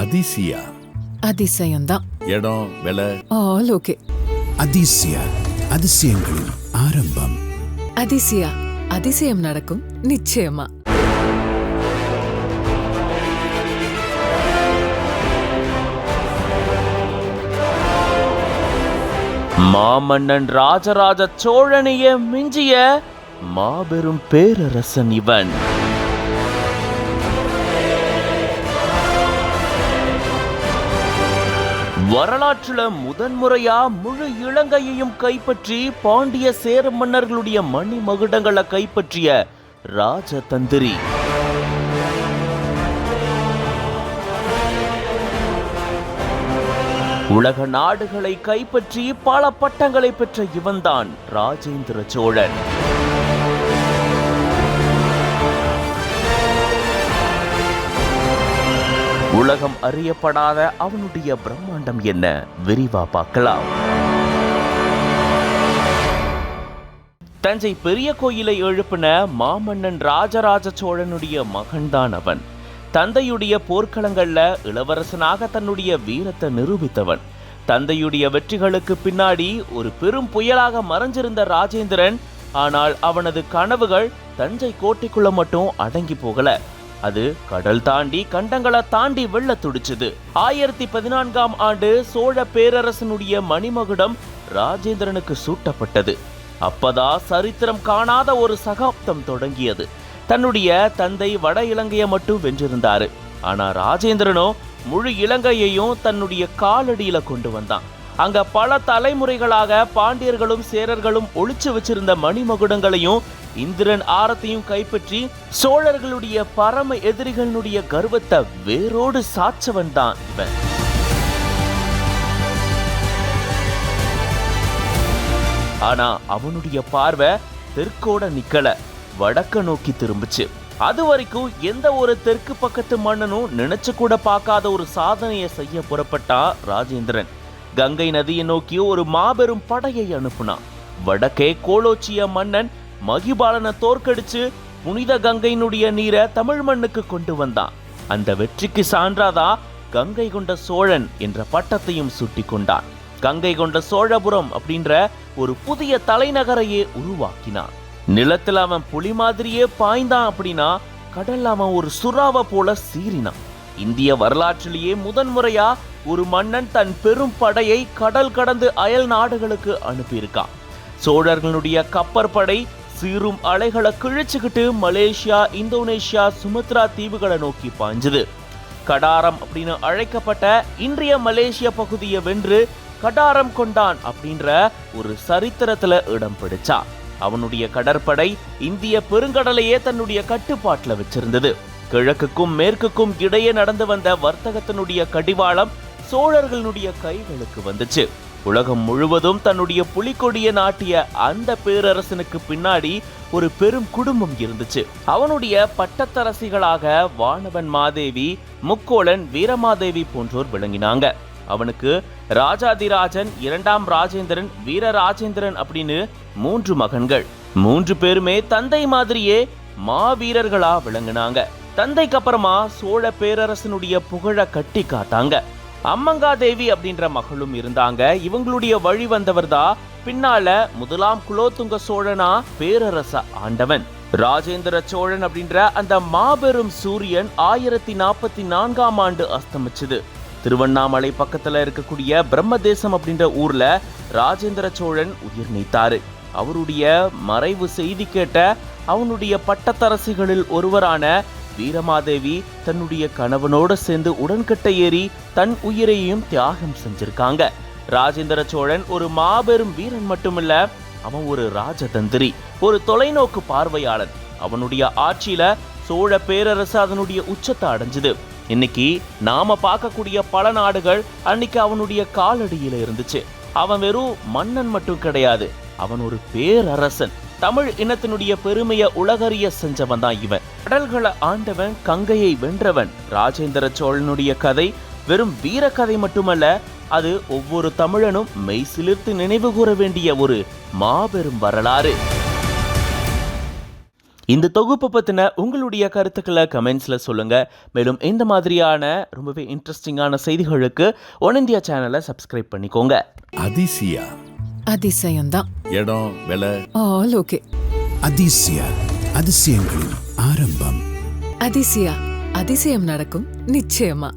அதிசயா. அதிசயம்தான். இடம் விலை? All okay. அதிசயா அதிசயங்களின் ஆரம்பம். அதிசயா அதிசயம் நடக்கும் நிச்சயமா. மாமன்னன் ராஜராஜ சோழனைய மிஞ்சிய மாபெரும் பேரரசன் இவன். வரலாற்றுல முதன்முறையா முழு இலங்கையையும் கைப்பற்றி பாண்டிய சேர மன்னர்களுடைய மணி மகுடங்களை கைப்பற்றிய ராஜதந்திரி. உலக நாடுகளை கைப்பற்றி பல பட்டங்களை பெற்ற இவன்தான் ராஜேந்திர சோழன். உலகம் அறியப்படாத அவனுடைய பிரம்மாண்டம் என்ன? விரிவா பார்க்கலாம். தஞ்சை பெரிய கோயிலை எழுப்பின மாமன்னன் ராஜராஜ சோழனுடைய மகன்தான் அவன். தந்தையுடைய போர்க்களங்கள்ல இளவரசனாக தன்னுடைய வீரத்தை நிரூபித்தவன். தந்தையுடைய வெற்றிகளுக்கு பின்னாடி ஒரு பெரும் புயலாக மறைஞ்சிருந்த ராஜேந்திரன் ஆனால் அவனது கனவுகள் தஞ்சை கோட்டைக்குள்ள மட்டும் அடங்கி போகல. அது கடல் தாண்டி கண்டங்களை தாண்டி வெள்ள துடிச்சது. ஆயிரத்தி பதினான்காம் ஆண்டு சோழ பேரரசனுடைய மணிமகுடம் ராஜேந்திரனுக்கு சூட்டப்பட்டது. அப்பதா சரித்திரம் காணாத ஒரு சகாப்தம் தொடங்கியது. தன்னுடைய தந்தை வட இலங்கையை மட்டும் வென்றிருந்தாரு. ஆனா ராஜேந்திரனோ முழு இலங்கையையும் தன்னுடைய காலடியில கொண்டு வந்தான். அங்க பல தலைமுறைகளாக பாண்டியர்களும் சேரர்களும் ஒழிச்சு வச்சிருந்த மணிமகுடங்களையும் இந்திரன் ஆரத்தையும் கைப்பற்றி சோழர்களுடைய பரம எதிரிகளுடைய கர்வத்தை வேரோடு சாச்சவன் தான் இவன். ஆனா அவனுடைய பார்வை தெற்கோட நிக்கல வடக்க நோக்கி திரும்பிச்சு. அது வரைக்கும் எந்த ஒரு தெற்கு பக்கத்து மன்னனும் நினைச்சு கூட பார்க்காத ஒரு சாதனையை செய்ய புறப்பட்டான் ராஜேந்திரன். கங்கை நதியை நோக்கி ஒரு மாபெரும் படையை அனுப்புனான். வடக்கே கோலோச்சிய மன்னன் மகிபாலனை தோற்கடிச்சு புனித கங்கையினுடைய நீரை தமிழ் மண்ணுக்கு கொண்டு வந்தான். அந்த வெற்றிக்கு சான்றாதா? கங்கை கொண்ட சோழன் என்ற பட்டத்தையும் சுட்டி கொண்டான். கங்கை கொண்ட சோழபுரம் அப்படின்ற ஒரு புதிய தலைநகரையே உருவாக்கினான். நிலத்தில் அவன் புலி மாதிரியே பாய்ந்தான் அப்படின்னா கடல் அவன் ஒரு சுறாவை போல சீறினான். இந்திய வரலாற்றிலேயே முதன்முறையா ஒரு மன்னன் தன் பெரும் படையை கடல் கடந்து அயல் நாடுகளுக்கு அனுப்பியிருக்கான். சோழர்களுடைய கப்பற்படை சீரும் அலைகளை கிழிச்சுக்கிட்டு மலேசியா இந்தோனேஷியா சுமத்ரா தீவுகளை நோக்கி பாய்ஞ்சது. கடாரம் அப்படின்னு அழைக்கப்பட்ட இன்றைய மலேசிய பகுதியை வென்று கடாரம் கொண்டான் அப்படின்ற ஒரு சரித்திரத்துல இடம் பிடிச்சா. அவனுடைய கடற்படை இந்திய பெருங்கடலையே தன்னுடைய கட்டுப்பாட்டுல வச்சிருந்தது. கிழக்குக்கும் மேற்குக்கும் இடையே நடந்து வந்த வர்த்தகத்தினுடைய கடிவாளம் சோழர்களுடைய கைகளுக்கு வந்துச்சு. உலகம் முழுவதும் தன்னுடைய புலிக்கொடியை நாட்டிய அந்த பேரரசனுக்கு பின்னாடி ஒரு பெரும் குடும்பம் இருந்துச்சு. அவனுடைய பட்டத்தரசிகளாக வானவன் மாதேவி முக்கோளன் வீரமாதேவி போன்றோர் விளங்கினாங்க. அவனுக்கு ராஜாதிராஜன் இரண்டாம் ராஜேந்திரன் வீரராஜேந்திரன் அப்படின்னு மூன்று மகன்கள். மூன்று பேருமே தந்தை மாதிரியே மாவீரர்களா விளங்குனாங்க. தந்தைக்கு அப்புறமா சோழ பேரரசனுடைய புகழ கட்டி காத்தாங்க அம்மங்காதேவி அப்படின்ற மகளும் இருந்தாங்க. இவங்களுடைய வழி வந்தவர் தான் பின்னால முதலாம் குலோத்துங்க சோழனா பேரரச ஆண்டவன். ராஜேந்திர சோழன் அப்படின்ற அந்த மாபெரும் சூரியன் ஆயிரத்தி நாற்பத்தி நான்காம் ஆண்டு அஸ்தமிச்சது. திருவண்ணாமலை பக்கத்துல இருக்கக்கூடிய பிரம்மதேசம் அப்படின்ற ஊர்ல ராஜேந்திர சோழன் உயிர் நீத்தாரு. அவருடைய மறைவு செய்தி கேட்ட அவனுடைய பட்டத்தரசிகளில் ஒருவரான வீரமாதேவி தன்னுடைய கணவனோட சேர்ந்து உடன்கட்டை ஏறி தன் உயிரையும் தியாகம் செஞ்சிருக்காங்க. ராஜேந்திர சோழன் ஒரு மாபெரும் வீரன் மட்டுமில்ல அவன் ஒரு ராஜதந்திரி ஒரு தொலைநோக்கு பார்வையாளன். அவனுடைய ஆட்சியில சோழ பேரரசு அதனுடைய உச்சத்தை அடைஞ்சது. இன்னைக்கு நாம பார்க்கக்கூடிய பல நாடுகள் அன்னைக்கு அவனுடைய காலடியில இருந்துச்சு. அவன் வெறும் மன்னன் மட்டும் கிடையாது அவன் ஒரு பேரரசன். தமிழ் இனத்தினுடைய பெருமையை உலகறிய செஞ்சவன் தான் இவன். கடல்களை ஆண்டவன் கங்கையை வென்றவன். ராஜேந்திர சோழனுடைய கதை வெறும் வீரக்கதை மட்டுமல்ல அது ஒவ்வொரு தமிழனும் மெய் சிலிர்த்து நினைவு கூற வேண்டிய ஒரு மாபெரும் வரலாறு. இந்த தொகுப்பு பற்றின உங்களுடைய கருத்துக்களை கமெண்ட்ஸில் சொல்லுங்கள் மேலும் இந்த மாதிரியான ரொம்பவே இன்ட்ரெஸ்டிங்கான செய்திகளுக்கு ஒன் இந்தியா சேனலை சப்ஸ்கிரைப் பண்ணிக்கோங்க. அதிசயா. அதிசயம்தான். இடம் விலை? All okay. அதிசய அதிசயங்களின் ஆரம்பம். அதிசயா அதிசயம் நடக்கும் நிச்சயமா.